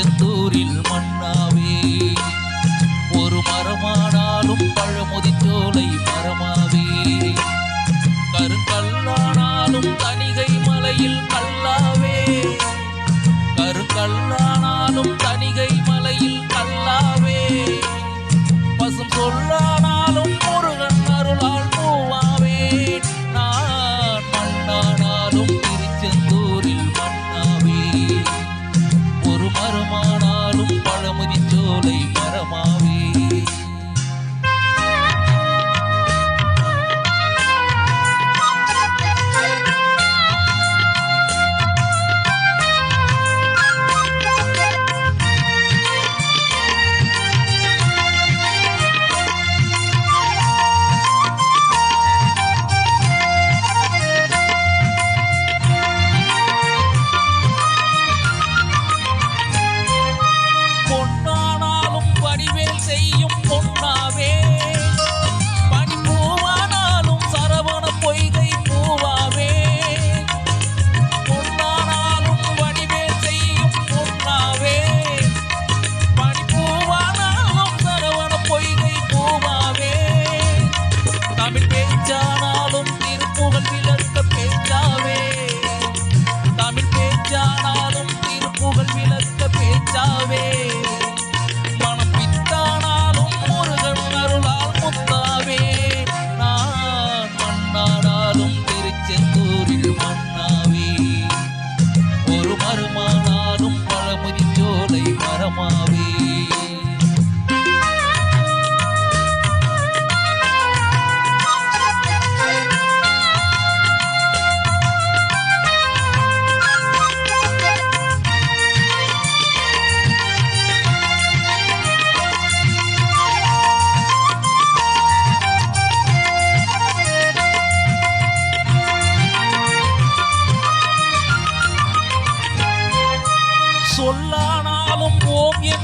செந்தூரில் மன்னாவே? ஒரு மரமானாலும் பழமுதிச்சோலை மரமாவே. கருங்கல்லானாலும் தனிகை மலையில் கல்லாவே. கருங்கல்லா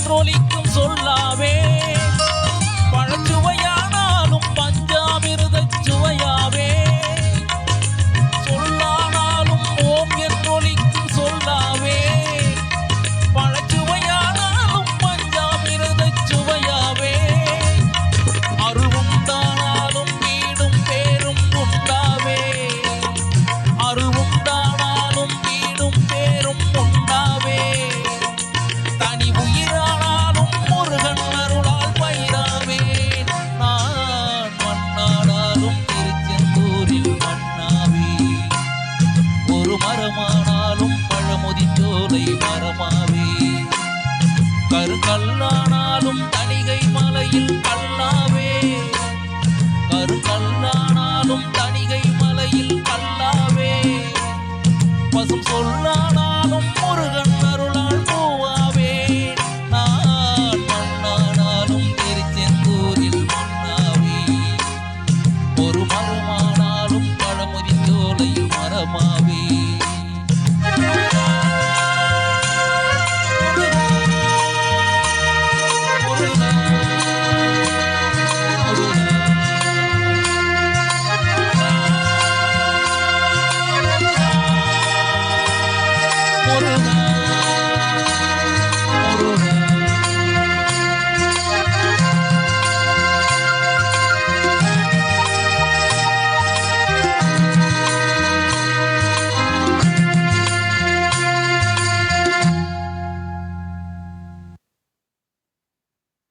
என்றொலிக்கும் சொல்லாவே கமுதிச்சோலை மரமாவே. கருக்கல்லானாலும் தணிகை மலையில் கல்லாவே கருக்கல்லானாலும் தணிகை மலையில் கல்லாவே பசும் சொல்லாவே